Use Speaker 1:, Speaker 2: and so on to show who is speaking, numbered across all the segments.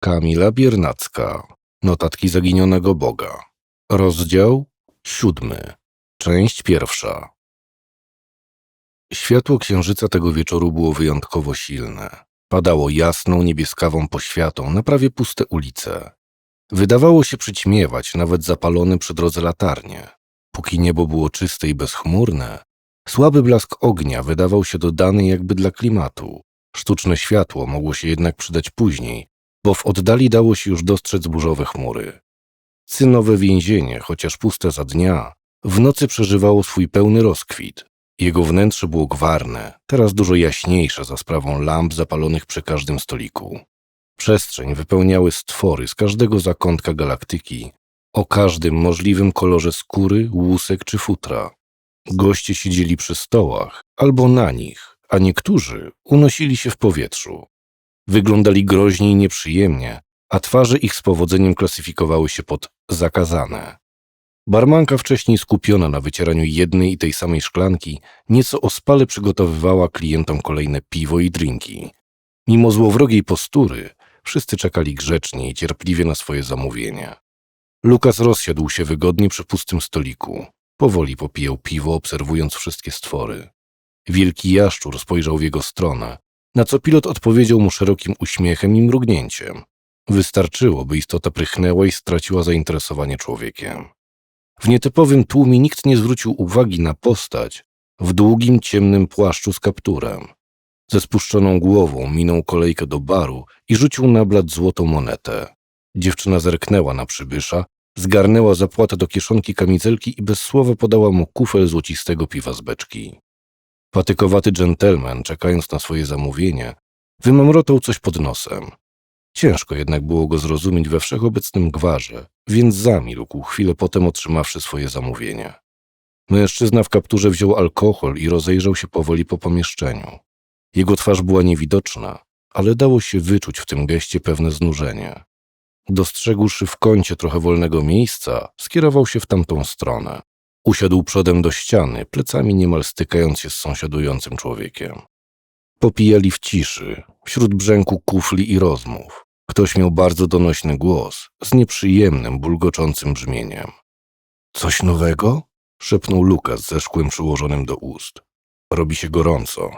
Speaker 1: Kamila Biernacka. Notatki zaginionego Boga. Rozdział siódmy. Część pierwsza. Światło księżyca tego wieczoru było wyjątkowo silne. Padało jasną, niebieskawą poświatą na prawie puste ulice. Wydawało się przyćmiewać nawet zapalone przy drodze latarnie. Póki niebo było czyste i bezchmurne, słaby blask ognia wydawał się dodany jakby dla klimatu. Sztuczne światło mogło się jednak przydać później, bo w oddali dało się już dostrzec burzowe chmury. Cynowe więzienie, chociaż puste za dnia, w nocy przeżywało swój pełny rozkwit. Jego wnętrze było gwarne, teraz dużo jaśniejsze za sprawą lamp zapalonych przy każdym stoliku. Przestrzeń wypełniały stwory z każdego zakątka galaktyki, o każdym możliwym kolorze skóry, łusek czy futra. Goście siedzieli przy stołach albo na nich, a niektórzy unosili się w powietrzu. Wyglądali groźnie i nieprzyjemnie, a twarze ich z powodzeniem klasyfikowały się pod zakazane. Barmanka wcześniej skupiona na wycieraniu jednej i tej samej szklanki, nieco ospale przygotowywała klientom kolejne piwo i drinki. Mimo złowrogiej postury, wszyscy czekali grzecznie i cierpliwie na swoje zamówienie. Lukas rozsiadł się wygodnie przy pustym stoliku. Powoli popijał piwo, obserwując wszystkie stwory. Wielki jaszczur spojrzał w jego stronę, na co pilot odpowiedział mu szerokim uśmiechem i mrugnięciem. Wystarczyło, by istota prychnęła i straciła zainteresowanie człowiekiem. W nietypowym tłumie nikt nie zwrócił uwagi na postać w długim, ciemnym płaszczu z kapturem. Ze spuszczoną głową minął kolejkę do baru i rzucił na blat złotą monetę. Dziewczyna zerknęła na przybysza, zgarnęła zapłatę do kieszonki kamizelki i bez słowa podała mu kufel złocistego piwa z beczki. Patykowaty dżentelmen, czekając na swoje zamówienie, wymamrotał coś pod nosem. Ciężko jednak było go zrozumieć we wszechobecnym gwarze, więc zamilkł chwilę potem otrzymawszy swoje zamówienie. Mężczyzna w kapturze wziął alkohol i rozejrzał się powoli po pomieszczeniu. Jego twarz była niewidoczna, ale dało się wyczuć w tym geście pewne znużenie. Dostrzegłszy w kącie trochę wolnego miejsca, skierował się w tamtą stronę. Usiadł przodem do ściany, plecami niemal stykając się z sąsiadującym człowiekiem. Popijali w ciszy, wśród brzęku kufli i rozmów. Ktoś miał bardzo donośny głos, z nieprzyjemnym, bulgoczącym brzmieniem. Coś nowego? szepnął Lukas ze szkłem przyłożonym do ust. Robi się gorąco.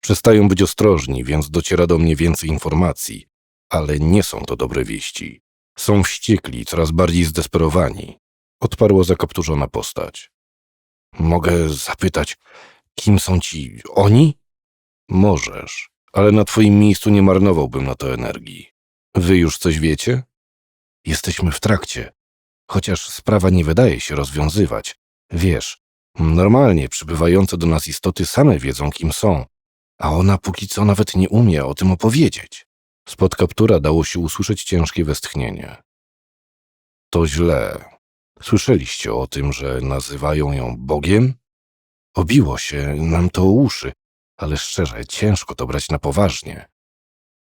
Speaker 1: Przestają być ostrożni, więc dociera do mnie więcej informacji, ale nie są to dobre wieści. Są wściekli, coraz bardziej zdesperowani. Odparła zakapturzona postać. Mogę zapytać, kim są ci oni? Możesz, ale na twoim miejscu nie marnowałbym na to energii. Wy już coś wiecie? Jesteśmy w trakcie. Chociaż sprawa nie wydaje się rozwiązywać. Wiesz, normalnie przybywające do nas istoty same wiedzą, kim są, a ona póki co nawet nie umie o tym opowiedzieć. Spod kaptura dało się usłyszeć ciężkie westchnienie. To źle. Słyszeliście o tym, że nazywają ją Bogiem? Obiło się nam to o uszy, ale szczerze, ciężko to brać na poważnie.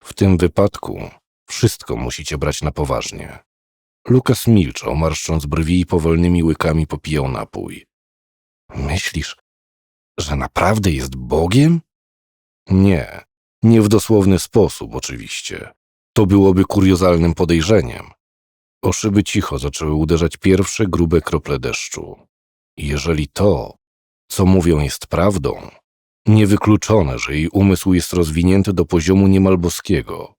Speaker 1: W tym wypadku wszystko musicie brać na poważnie. Lukas milczał, marszcząc brwi i powolnymi łykami popijał napój. Myślisz, że naprawdę jest Bogiem? Nie, nie w dosłowny sposób, oczywiście. To byłoby kuriozalnym podejrzeniem. O szyby cicho zaczęły uderzać pierwsze grube krople deszczu. Jeżeli to, co mówią, jest prawdą, niewykluczone, że jej umysł jest rozwinięty do poziomu niemal boskiego.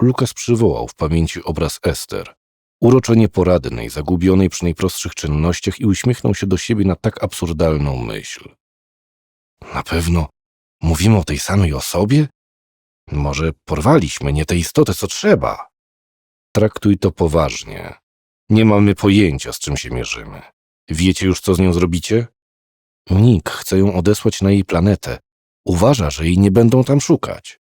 Speaker 1: Lukas przywołał w pamięci obraz Ester, uroczo nieporadnej, zagubionej przy najprostszych czynnościach i uśmiechnął się do siebie na tak absurdalną myśl. Na pewno mówimy o tej samej osobie? Może porwaliśmy nie tę istotę, co trzeba? Traktuj to poważnie. Nie mamy pojęcia, z czym się mierzymy. Wiecie już, co z nią zrobicie? Nick chce ją odesłać na jej planetę. Uważa, że jej nie będą tam szukać.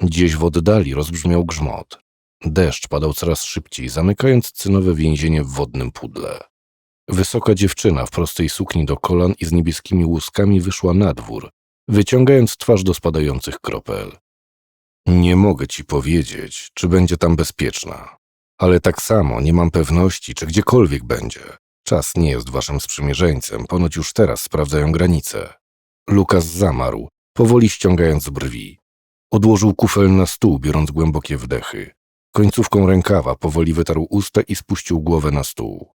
Speaker 1: Gdzieś w oddali rozbrzmiał grzmot. Deszcz padał coraz szybciej, zamykając cynowe więzienie w wodnym pudle. Wysoka dziewczyna w prostej sukni do kolan i z niebieskimi łuskami wyszła na dwór, wyciągając twarz do spadających kropel. Nie mogę ci powiedzieć, czy będzie tam bezpieczna, ale tak samo nie mam pewności, czy gdziekolwiek będzie. Czas nie jest waszym sprzymierzeńcem, ponoć już teraz sprawdzają granice. Lukas zamarł, powoli ściągając brwi. Odłożył kufel na stół, biorąc głębokie wdechy. Końcówką rękawa powoli wytarł usta i spuścił głowę na stół.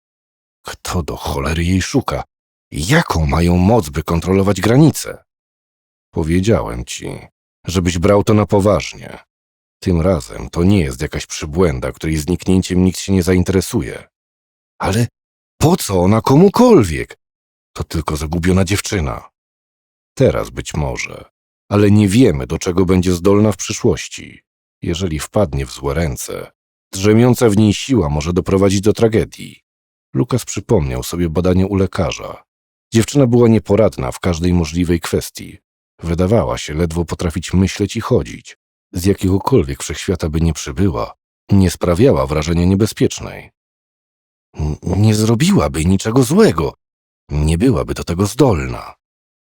Speaker 1: Kto do cholery jej szuka? Jaką mają moc, by kontrolować granice? Powiedziałem ci, żebyś brał to na poważnie. Tym razem to nie jest jakaś przybłęda, której zniknięciem nikt się nie zainteresuje. Ale po co ona komukolwiek? To tylko zagubiona dziewczyna. Teraz być może, ale nie wiemy, do czego będzie zdolna w przyszłości. Jeżeli wpadnie w złe ręce, drzemiąca w niej siła może doprowadzić do tragedii. Lukas przypomniał sobie badanie u lekarza. Dziewczyna była nieporadna w każdej możliwej kwestii. Wydawała się ledwo potrafić myśleć i chodzić. Z jakiegokolwiek wszechświata by nie przybyła, nie sprawiała wrażenia niebezpiecznej. Nie zrobiłaby niczego złego. Nie byłaby do tego zdolna.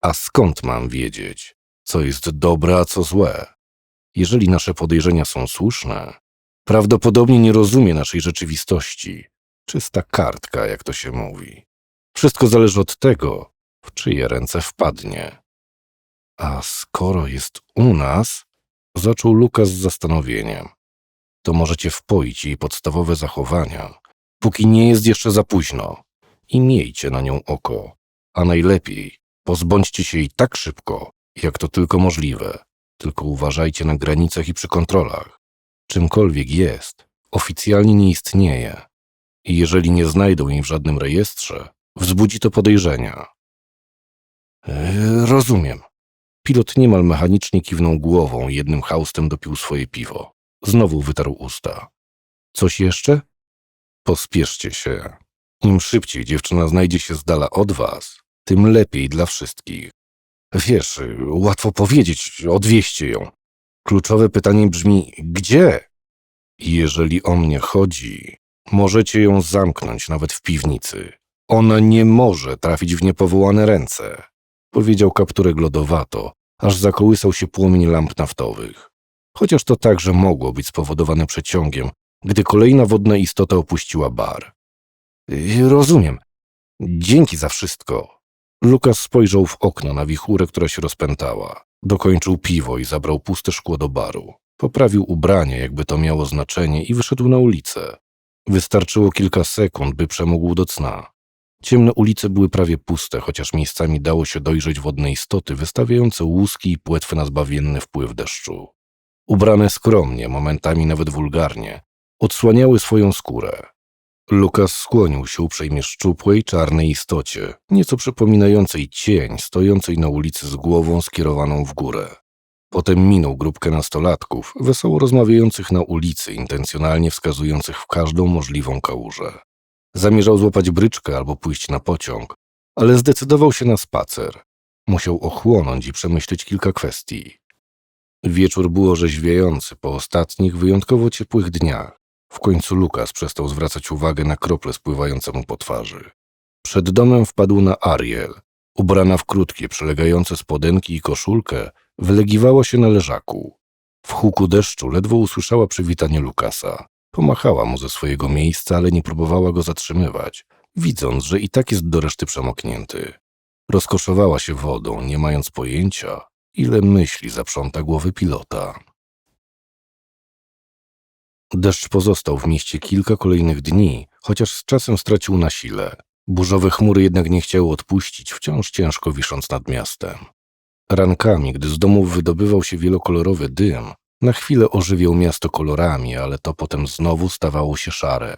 Speaker 1: A skąd mam wiedzieć, co jest dobre, a co złe? Jeżeli nasze podejrzenia są słuszne, prawdopodobnie nie rozumie naszej rzeczywistości. Czysta kartka, jak to się mówi. Wszystko zależy od tego, w czyje ręce wpadnie. A skoro jest u nas, zaczął Lukas z zastanowieniem, to możecie wpoić jej podstawowe zachowania, póki nie jest jeszcze za późno i miejcie na nią oko, a najlepiej pozbądźcie się jej tak szybko, jak to tylko możliwe. Tylko uważajcie na granicach i przy kontrolach. Czymkolwiek jest, oficjalnie nie istnieje. I jeżeli nie znajdą jej w żadnym rejestrze, wzbudzi to podejrzenia. Yy, rozumiem. Pilot niemal mechanicznie kiwnął głową jednym haustem dopił swoje piwo. Znowu wytarł usta. Coś jeszcze? Pospieszcie się. Im szybciej dziewczyna znajdzie się z dala od was, tym lepiej dla wszystkich. Wiesz, łatwo powiedzieć, odwieźcie ją. Kluczowe pytanie brzmi, gdzie? Jeżeli o mnie chodzi, możecie ją zamknąć nawet w piwnicy. Ona nie może trafić w niepowołane ręce, powiedział kapturek lodowato, aż zakołysał się płomień lamp naftowych. Chociaż to także mogło być spowodowane przeciągiem, gdy kolejna wodna istota opuściła bar. Yy, Rozumiem. Dzięki za wszystko. Lukas spojrzał w okno na wichurę, która się rozpętała. Dokończył piwo i zabrał puste szkło do baru. Poprawił ubranie, jakby to miało znaczenie, i wyszedł na ulicę. Wystarczyło kilka sekund, by przemógł do cna. Ciemne ulice były prawie puste, chociaż miejscami dało się dojrzeć wodne istoty wystawiające łuski i płetwy na zbawienny wpływ deszczu. Ubrane skromnie, momentami nawet wulgarnie, odsłaniały swoją skórę. Lukas skłonił się uprzejmie szczupłej, czarnej istocie, nieco przypominającej cień stojącej na ulicy z głową skierowaną w górę. Potem minął grupkę nastolatków, wesoło rozmawiających na ulicy, intencjonalnie wskazujących w każdą możliwą kałużę. Zamierzał złapać bryczkę albo pójść na pociąg, ale zdecydował się na spacer. Musiał ochłonąć i przemyśleć kilka kwestii. Wieczór był orzeźwiający po ostatnich, wyjątkowo ciepłych dniach. W końcu Lukas przestał zwracać uwagę na krople spływające mu po twarzy. Przed domem wpadł na Ariel. Ubrana w krótkie, przylegające spodenki i koszulkę, wylegiwała się na leżaku. W huku deszczu ledwo usłyszała przywitanie Lukasa. Pomachała mu ze swojego miejsca, ale nie próbowała go zatrzymywać, widząc, że i tak jest do reszty przemoknięty. Rozkoszowała się wodą, nie mając pojęcia, ile myśli zaprząta głowy pilota. Deszcz pozostał w mieście kilka kolejnych dni, chociaż z czasem stracił na sile. Burzowe chmury jednak nie chciały odpuścić, wciąż ciężko wisząc nad miastem. Rankami, gdy z domów wydobywał się wielokolorowy dym, na chwilę ożywiał miasto kolorami, ale to potem znowu stawało się szare.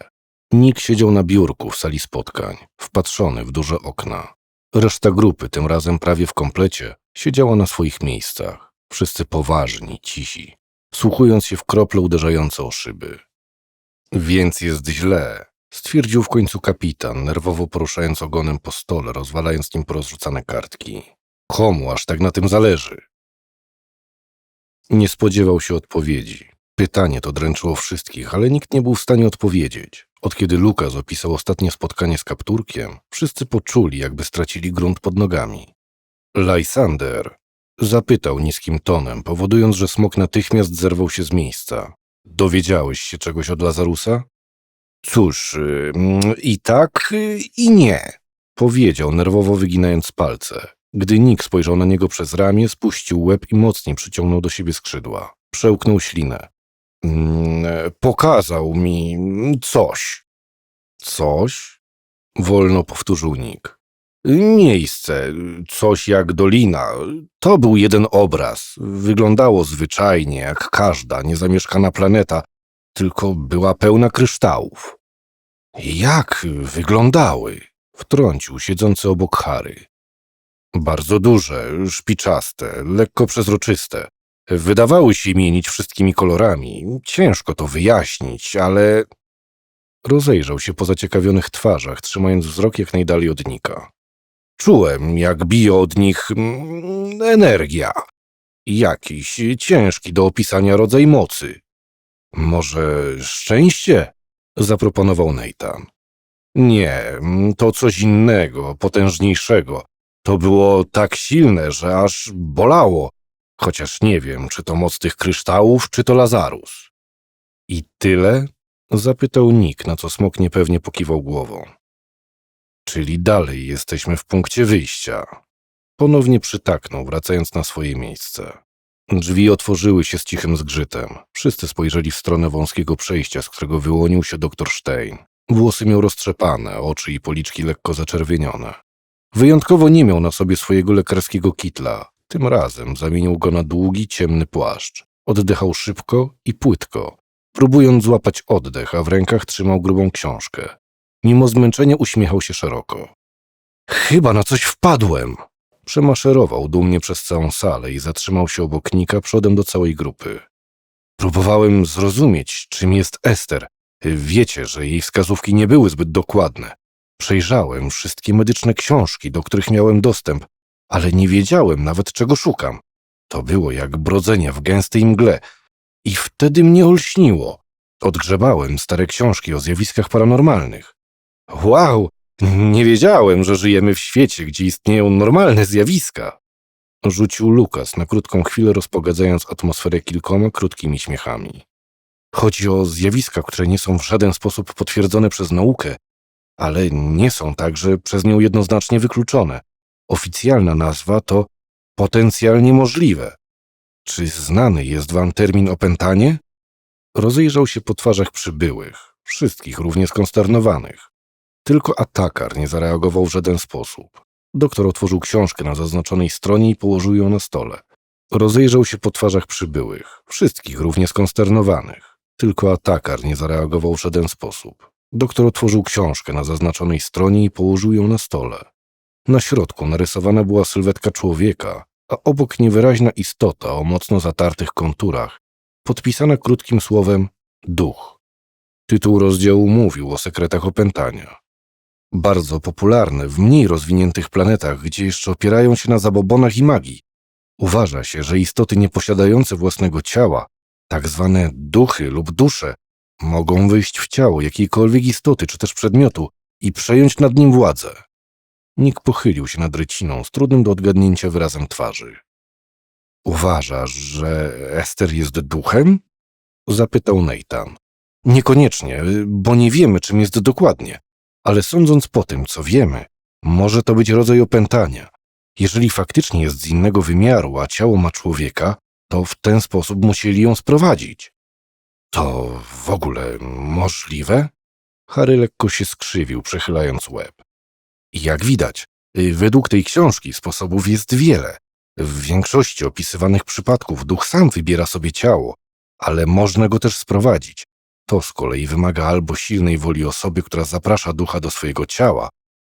Speaker 1: Nick siedział na biurku w sali spotkań, wpatrzony w duże okna. Reszta grupy, tym razem prawie w komplecie, siedziała na swoich miejscach. Wszyscy poważni, cisi, wsłuchując się w krople uderzające o szyby. Więc jest źle, stwierdził w końcu kapitan, nerwowo poruszając ogonem po stole, rozwalając nim porozrzucane kartki. Komu aż tak na tym zależy? Nie spodziewał się odpowiedzi. Pytanie to dręczyło wszystkich, ale nikt nie był w stanie odpowiedzieć. Od kiedy Lukas opisał ostatnie spotkanie z kapturkiem, wszyscy poczuli, jakby stracili grunt pod nogami. Lysander zapytał niskim tonem, powodując, że smok natychmiast zerwał się z miejsca. Dowiedziałeś się czegoś od Lazarusa? Cóż, y, mm, i tak, y, i nie, powiedział, nerwowo wyginając palce. Gdy Nick spojrzał na niego przez ramię, spuścił łeb i mocniej przyciągnął do siebie skrzydła. Przełknął ślinę. Mm, Pokazał mi coś. Coś? Wolno powtórzył Nick. Miejsce, coś jak dolina. To był jeden obraz. Wyglądało zwyczajnie, jak każda niezamieszkana planeta, tylko była pełna kryształów. Jak wyglądały? Wtrącił siedzący obok Harry. Bardzo duże, szpiczaste, lekko przezroczyste. Wydawały się mienić wszystkimi kolorami. Ciężko to wyjaśnić, ale... Rozejrzał się po zaciekawionych twarzach, trzymając wzrok jak najdalej od Nika. Czułem, jak bije od nich mm, energia. Jakiś ciężki do opisania rodzaj mocy. Może szczęście? Zaproponował Nathan. Nie, to coś innego, potężniejszego. To było tak silne, że aż bolało, chociaż nie wiem, czy to moc tych kryształów, czy to Lazarus. I tyle? Zapytał Nick, na co smok niepewnie pokiwał głową. Czyli dalej jesteśmy w punkcie wyjścia. Ponownie przytaknął, wracając na swoje miejsce. Drzwi otworzyły się z cichym zgrzytem. Wszyscy spojrzeli w stronę wąskiego przejścia, z którego wyłonił się doktor Stein. Włosy miał roztrzepane, oczy i policzki lekko zaczerwienione. Wyjątkowo nie miał na sobie swojego lekarskiego kitla. Tym razem zamienił go na długi, ciemny płaszcz. Oddychał szybko i płytko, próbując złapać oddech, a w rękach trzymał grubą książkę. Mimo zmęczenia uśmiechał się szeroko. Chyba na coś wpadłem! Przemaszerował dumnie przez całą salę i zatrzymał się obok Nika przodem do całej grupy. Próbowałem zrozumieć, czym jest Ester. Wiecie, że jej wskazówki nie były zbyt dokładne. Przejrzałem wszystkie medyczne książki, do których miałem dostęp, ale nie wiedziałem nawet, czego szukam. To było jak brodzenie w gęstej mgle. I wtedy mnie olśniło. Odgrzebałem stare książki o zjawiskach paranormalnych. Wow, nie wiedziałem, że żyjemy w świecie, gdzie istnieją normalne zjawiska. Rzucił Lukas na krótką chwilę, rozpogadzając atmosferę kilkoma krótkimi śmiechami. Chodzi o zjawiska, które nie są w żaden sposób potwierdzone przez naukę, ale nie są także przez nią jednoznacznie wykluczone. Oficjalna nazwa to potencjalnie możliwe. Czy znany jest wam termin opętanie? Rozejrzał się po twarzach przybyłych, wszystkich równie skonsternowanych. Tylko atakar nie zareagował w żaden sposób. Doktor otworzył książkę na zaznaczonej stronie i położył ją na stole. Rozejrzał się po twarzach przybyłych, wszystkich równie skonsternowanych. Tylko atakar nie zareagował w żaden sposób. Doktor otworzył książkę na zaznaczonej stronie i położył ją na stole. Na środku narysowana była sylwetka człowieka, a obok niewyraźna istota o mocno zatartych konturach, podpisana krótkim słowem duch. Tytuł rozdziału mówił o sekretach opętania. Bardzo popularny w mniej rozwiniętych planetach, gdzie jeszcze opierają się na zabobonach i magii. Uważa się, że istoty nieposiadające własnego ciała, tak zwane duchy lub dusze, mogą wyjść w ciało jakiejkolwiek istoty czy też przedmiotu i przejąć nad nim władzę. Nick pochylił się nad ryciną z trudnym do odgadnięcia wyrazem twarzy. Uważasz, że Ester jest duchem? Zapytał Nathan. Niekoniecznie, bo nie wiemy, czym jest dokładnie, ale sądząc po tym, co wiemy, może to być rodzaj opętania. Jeżeli faktycznie jest z innego wymiaru, a ciało ma człowieka, to w ten sposób musieli ją sprowadzić. To w ogóle możliwe? Harry lekko się skrzywił, przechylając łeb. Jak widać, y, według tej książki sposobów jest wiele. W większości opisywanych przypadków duch sam wybiera sobie ciało, ale można go też sprowadzić. To z kolei wymaga albo silnej woli osoby, która zaprasza ducha do swojego ciała,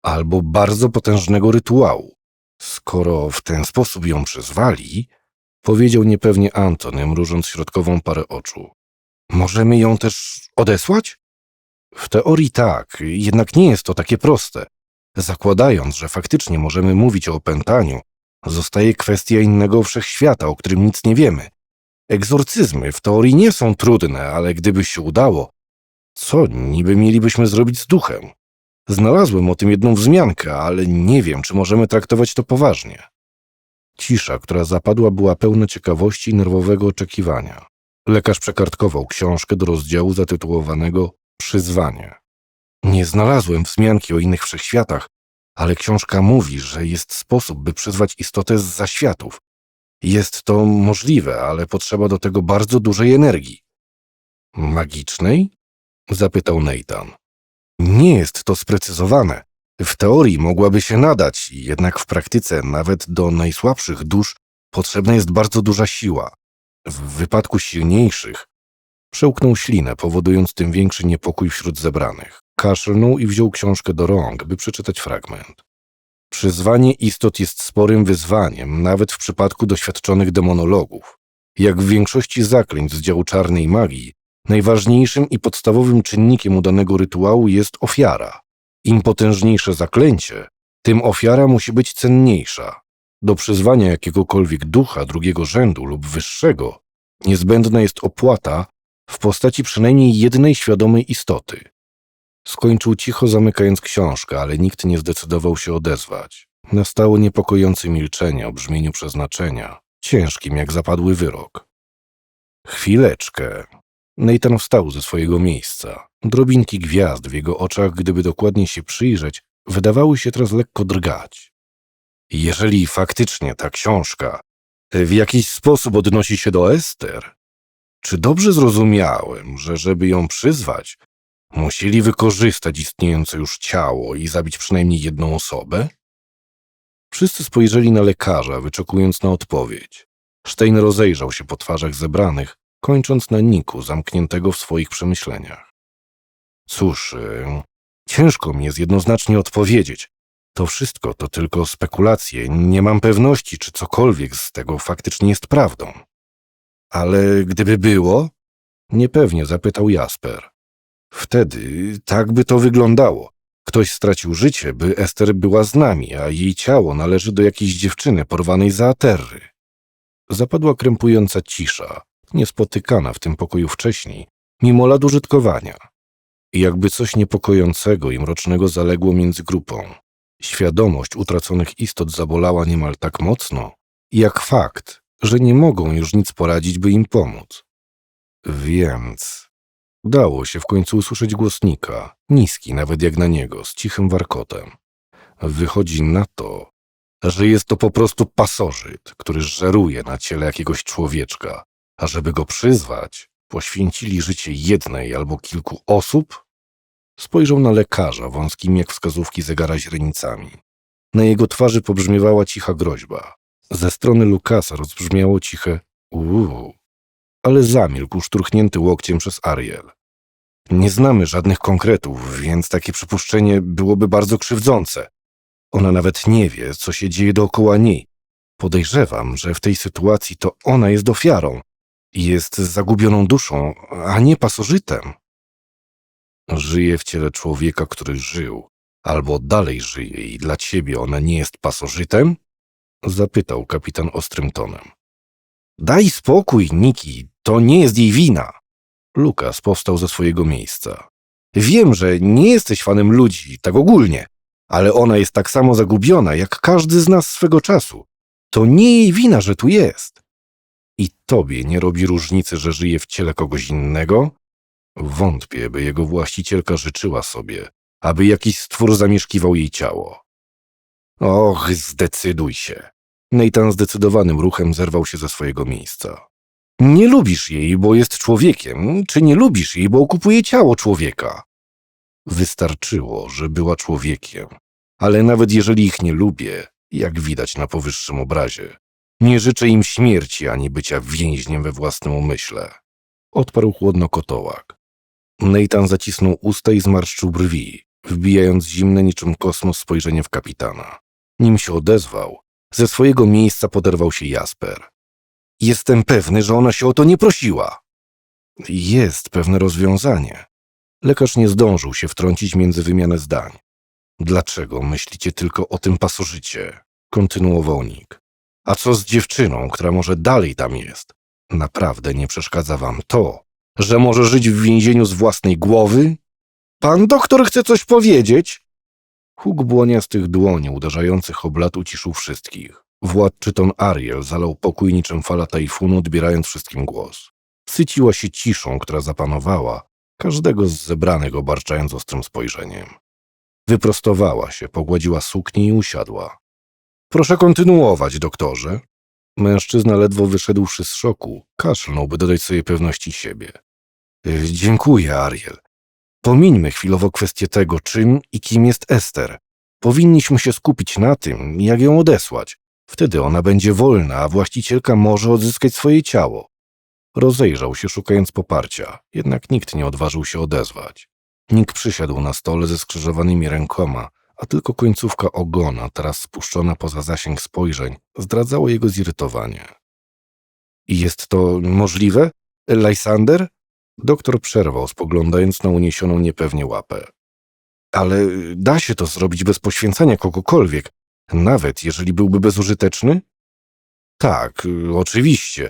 Speaker 1: albo bardzo potężnego rytuału. Skoro w ten sposób ją przyzwali, powiedział niepewnie Antony, mrużąc środkową parę oczu. Możemy ją też odesłać? W teorii tak, jednak nie jest to takie proste. Zakładając, że faktycznie możemy mówić o opętaniu, zostaje kwestia innego wszechświata, o którym nic nie wiemy. Egzorcyzmy w teorii nie są trudne, ale gdyby się udało, co niby mielibyśmy zrobić z duchem? Znalazłem o tym jedną wzmiankę, ale nie wiem, czy możemy traktować to poważnie. Cisza, która zapadła, była pełna ciekawości i nerwowego oczekiwania. Lekarz przekartkował książkę do rozdziału zatytułowanego Przyzwanie. Nie znalazłem wzmianki o innych wszechświatach, ale książka mówi, że jest sposób, by przyzwać istotę z zaświatów. Jest to możliwe, ale potrzeba do tego bardzo dużej energii. Magicznej? Zapytał Nathan. Nie jest to sprecyzowane. W teorii mogłaby się nadać, jednak w praktyce nawet do najsłabszych dusz potrzebna jest bardzo duża siła. W wypadku silniejszych przełknął ślinę, powodując tym większy niepokój wśród zebranych. Kaszlnął i wziął książkę do rąk, by przeczytać fragment. Przyzwanie istot jest sporym wyzwaniem, nawet w przypadku doświadczonych demonologów. Jak w większości zaklęć z działu czarnej magii, najważniejszym i podstawowym czynnikiem udanego rytuału jest ofiara. Im potężniejsze zaklęcie, tym ofiara musi być cenniejsza. Do przyzwania jakiegokolwiek ducha drugiego rzędu lub wyższego niezbędna jest opłata w postaci przynajmniej jednej świadomej istoty. Skończył cicho, zamykając książkę, ale nikt nie zdecydował się odezwać. Nastało niepokojące milczenie o brzmieniu przeznaczenia, ciężkim jak zapadły wyrok. Chwileczkę. Nathan wstał ze swojego miejsca. Drobinki gwiazd w jego oczach, gdyby dokładnie się przyjrzeć, wydawały się teraz lekko drgać. Jeżeli faktycznie ta książka w jakiś sposób odnosi się do Ester, czy dobrze zrozumiałem, że żeby ją przyzwać, musieli wykorzystać istniejące już ciało i zabić przynajmniej jedną osobę? Wszyscy spojrzeli na lekarza, wyczekując na odpowiedź. Stein rozejrzał się po twarzach zebranych, kończąc na Niku, zamkniętego w swoich przemyśleniach. Cóż, y, ciężko mi jest jednoznacznie odpowiedzieć. To wszystko to tylko spekulacje. Nie mam pewności, czy cokolwiek z tego faktycznie jest prawdą. Ale gdyby było? Niepewnie zapytał Jasper. Wtedy tak by to wyglądało. Ktoś stracił życie, by Ester była z nami, a jej ciało należy do jakiejś dziewczyny porwanej za aterry. Zapadła krępująca cisza, niespotykana w tym pokoju wcześniej, mimo lat użytkowania. I jakby coś niepokojącego i mrocznego zaległo między grupą. Świadomość utraconych istot zabolała niemal tak mocno, jak fakt, że nie mogą już nic poradzić, by im pomóc. Więc Dało się w końcu usłyszeć głosnika, niski nawet jak na niego, z cichym warkotem. Wychodzi na to, że jest to po prostu pasożyt, który żeruje na ciele jakiegoś człowieczka, a żeby go przyzwać, poświęcili życie jednej albo kilku osób? Spojrzał na lekarza wąskimi jak wskazówki zegara źrenicami. Na jego twarzy pobrzmiewała cicha groźba. Ze strony Lukasa rozbrzmiało ciche uuu ale zamilkł szturchnięty łokciem przez Ariel. Nie znamy żadnych konkretów, więc takie przypuszczenie byłoby bardzo krzywdzące. Ona nawet nie wie, co się dzieje dookoła niej. Podejrzewam, że w tej sytuacji to ona jest ofiarą jest zagubioną duszą, a nie pasożytem. Żyje w ciele człowieka, który żył, albo dalej żyje i dla ciebie ona nie jest pasożytem? Zapytał kapitan ostrym tonem. Daj spokój, Niki, to nie jest jej wina. Lukas powstał ze swojego miejsca. Wiem, że nie jesteś fanem ludzi, tak ogólnie, ale ona jest tak samo zagubiona, jak każdy z nas swego czasu. To nie jej wina, że tu jest. I tobie nie robi różnicy, że żyje w ciele kogoś innego? Wątpię, by jego właścicielka życzyła sobie, aby jakiś stwór zamieszkiwał jej ciało. Och, zdecyduj się. Nathan zdecydowanym ruchem zerwał się ze swojego miejsca. Nie lubisz jej, bo jest człowiekiem, czy nie lubisz jej, bo okupuje ciało człowieka? Wystarczyło, że była człowiekiem, ale nawet jeżeli ich nie lubię, jak widać na powyższym obrazie, nie życzę im śmierci ani bycia więźniem we własnym umyśle. Odparł chłodno kotołak. Nathan zacisnął usta i zmarszczył brwi, wbijając zimne niczym kosmos spojrzenie w kapitana. Nim się odezwał, ze swojego miejsca poderwał się Jasper. Jestem pewny, że ona się o to nie prosiła. Jest pewne rozwiązanie. Lekarz nie zdążył się wtrącić między wymianę zdań. Dlaczego myślicie tylko o tym pasożycie? Kontynuował Nick. A co z dziewczyną, która może dalej tam jest? Naprawdę nie przeszkadza wam to, że może żyć w więzieniu z własnej głowy? Pan doktor chce coś powiedzieć? Huk błoniastych dłoni uderzających o blat uciszył wszystkich. Władczy ton Ariel zalał pokój niczym fala tajfunu, odbierając wszystkim głos. Syciła się ciszą, która zapanowała, każdego z zebranych obarczając ostrym spojrzeniem. Wyprostowała się, pogładziła suknię i usiadła. Proszę kontynuować, doktorze. Mężczyzna ledwo wyszedłszy z szoku, kaszlnął, by dodać sobie pewności siebie. Dziękuję, Ariel. Pomińmy chwilowo kwestię tego, czym i kim jest Ester. Powinniśmy się skupić na tym, jak ją odesłać. Wtedy ona będzie wolna, a właścicielka może odzyskać swoje ciało. Rozejrzał się, szukając poparcia, jednak nikt nie odważył się odezwać. Nick przysiadł na stole ze skrzyżowanymi rękoma, a tylko końcówka ogona, teraz spuszczona poza zasięg spojrzeń, zdradzało jego zirytowanie. I jest to możliwe? Lysander? Doktor przerwał, spoglądając na uniesioną niepewnie łapę. Ale da się to zrobić bez poświęcania kogokolwiek, nawet jeżeli byłby bezużyteczny? Tak, oczywiście.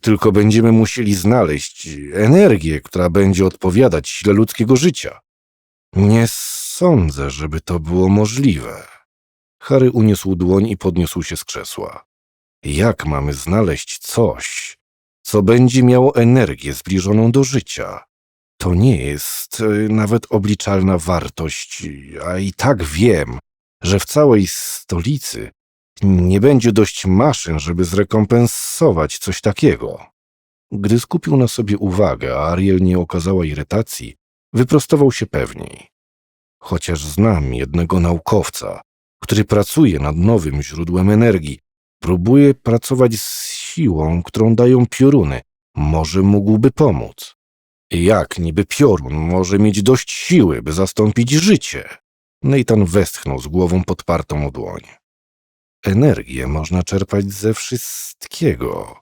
Speaker 1: Tylko będziemy musieli znaleźć energię, która będzie odpowiadać sile ludzkiego życia. Nie sądzę, żeby to było możliwe. Harry uniósł dłoń i podniósł się z krzesła. Jak mamy znaleźć coś, co będzie miało energię zbliżoną do życia? To nie jest y, nawet obliczalna wartość, a i tak wiem, że w całej stolicy nie będzie dość maszyn, żeby zrekompensować coś takiego. Gdy skupił na sobie uwagę, a Ariel nie okazała irytacji, wyprostował się pewniej. Chociaż znam jednego naukowca, który pracuje nad nowym źródłem energii, próbuje pracować z siłą, którą dają pioruny, może mógłby pomóc. Jak niby piorun może mieć dość siły, by zastąpić życie? Nathan westchnął z głową podpartą o dłoń. Energię można czerpać ze wszystkiego.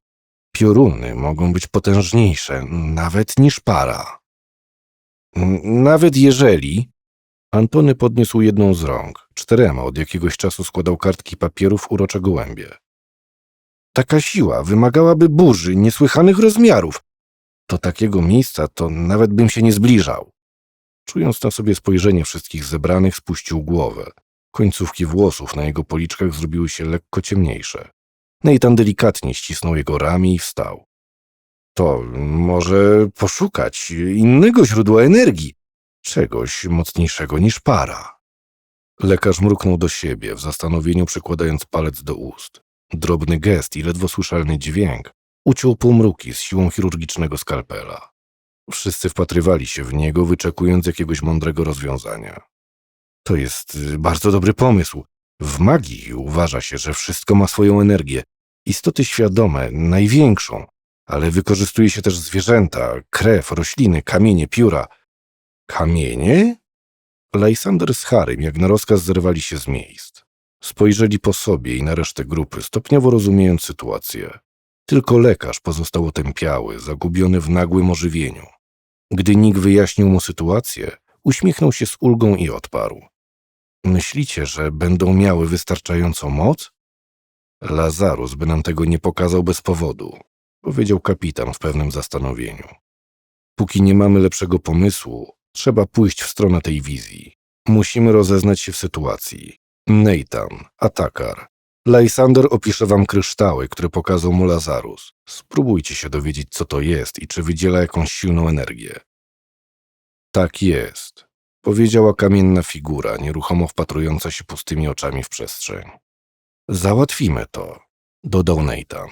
Speaker 1: Pioruny mogą być potężniejsze, nawet niż para. Nawet jeżeli... Antony podniósł jedną z rąk. Czterema od jakiegoś czasu składał kartki papierów urocze gołębie. Taka siła wymagałaby burzy niesłychanych rozmiarów. Do takiego miejsca to nawet bym się nie zbliżał. Czując na sobie spojrzenie wszystkich zebranych, spuścił głowę. Końcówki włosów na jego policzkach zrobiły się lekko ciemniejsze. Nathan delikatnie ścisnął jego ramię i wstał. To może poszukać innego źródła energii, czegoś mocniejszego niż para. Lekarz mruknął do siebie, w zastanowieniu przykładając palec do ust. Drobny gest i ledwo słyszalny dźwięk uciął półmruki z siłą chirurgicznego skalpela. Wszyscy wpatrywali się w niego, wyczekując jakiegoś mądrego rozwiązania. To jest y, bardzo dobry pomysł. W magii uważa się, że wszystko ma swoją energię. Istoty świadome, największą, ale wykorzystuje się też zwierzęta, krew, rośliny, kamienie, pióra. Kamienie? Lysander z Harrym jak na rozkaz zerwali się z miejsc. Spojrzeli po sobie i na resztę grupy, stopniowo rozumiejąc sytuację. Tylko lekarz pozostał otępiały, zagubiony w nagłym ożywieniu. Gdy Nick wyjaśnił mu sytuację, uśmiechnął się z ulgą i odparł. Myślicie, że będą miały wystarczającą moc? Lazarus by nam tego nie pokazał bez powodu, powiedział kapitan w pewnym zastanowieniu. Póki nie mamy lepszego pomysłu, trzeba pójść w stronę tej wizji. Musimy rozeznać się w sytuacji. Nathan, Atakar, Lysander opisze wam kryształy, które pokazał mu Lazarus. Spróbujcie się dowiedzieć, co to jest i czy wydziela jakąś silną energię. Tak jest, powiedziała kamienna figura, nieruchomo wpatrująca się pustymi oczami w przestrzeń. Załatwimy to, dodał Nathan.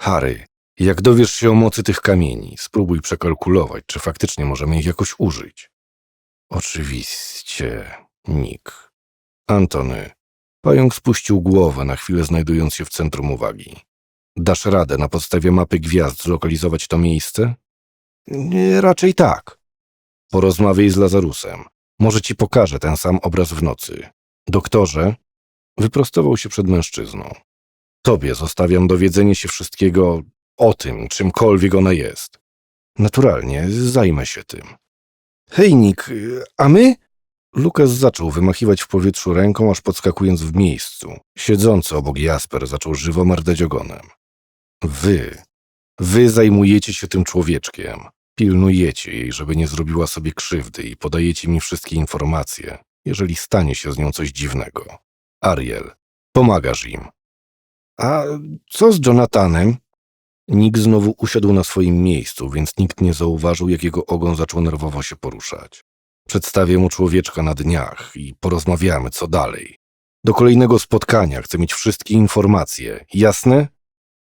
Speaker 1: Harry, jak dowiesz się o mocy tych kamieni, spróbuj przekalkulować, czy faktycznie możemy ich jakoś użyć. Oczywiście, Nick. Antony, Pająk spuścił głowę, na chwilę znajdując się w centrum uwagi. Dasz radę na podstawie mapy gwiazd zlokalizować to miejsce? Nie, raczej tak. Porozmawiaj z Lazarusem. Może ci pokażę ten sam obraz w nocy. Doktorze, wyprostował się przed mężczyzną. Tobie zostawiam dowiedzenie się wszystkiego o tym, czymkolwiek ona jest. Naturalnie, zajmę się tym. Hej, Nick, a my? Lukas zaczął wymachiwać w powietrzu ręką, aż podskakując w miejscu. Siedzący obok Jasper zaczął żywo mardać ogonem. Wy, wy zajmujecie się tym człowieczkiem. Pilnujecie jej, żeby nie zrobiła sobie krzywdy i podajecie mi wszystkie informacje, jeżeli stanie się z nią coś dziwnego. Ariel, pomagasz im. A co z Jonathanem? Nick znowu usiadł na swoim miejscu, więc nikt nie zauważył, jak jego ogon zaczął nerwowo się poruszać. Przedstawię mu człowieczka na dniach i porozmawiamy, co dalej. Do kolejnego spotkania chcę mieć wszystkie informacje. Jasne?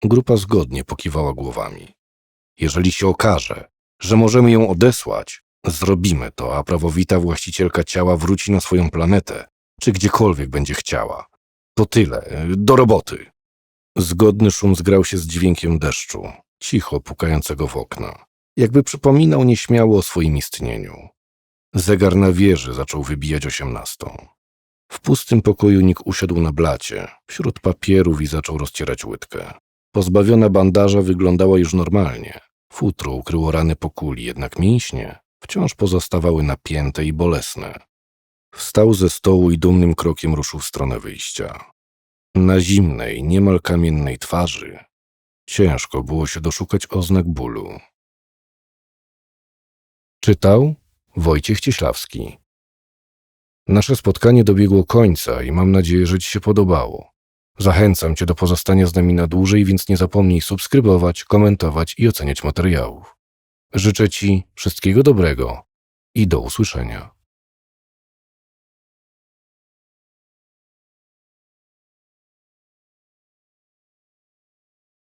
Speaker 1: Grupa zgodnie pokiwała głowami. Jeżeli się okaże, że możemy ją odesłać, zrobimy to, a prawowita właścicielka ciała wróci na swoją planetę, czy gdziekolwiek będzie chciała. To tyle. Do roboty. Zgodny szum zgrał się z dźwiękiem deszczu, cicho pukającego w okna. Jakby przypominał nieśmiało o swoim istnieniu. Zegar na wieży zaczął wybijać osiemnastą. W pustym pokoju Nick usiadł na blacie, wśród papierów i zaczął rozcierać łydkę. Pozbawiona bandaża wyglądała już normalnie. Futro ukryło rany po kuli, jednak mięśnie wciąż pozostawały napięte i bolesne. Wstał ze stołu i dumnym krokiem ruszył w stronę wyjścia. Na zimnej, niemal kamiennej twarzy ciężko było się doszukać oznak bólu. Czytał Wojciech Cieślawski. Nasze spotkanie dobiegło końca i mam nadzieję, że Ci się podobało. Zachęcam Cię do pozostania z nami na dłużej, więc nie zapomnij subskrybować, komentować i oceniać materiałów. Życzę Ci wszystkiego dobrego i do usłyszenia.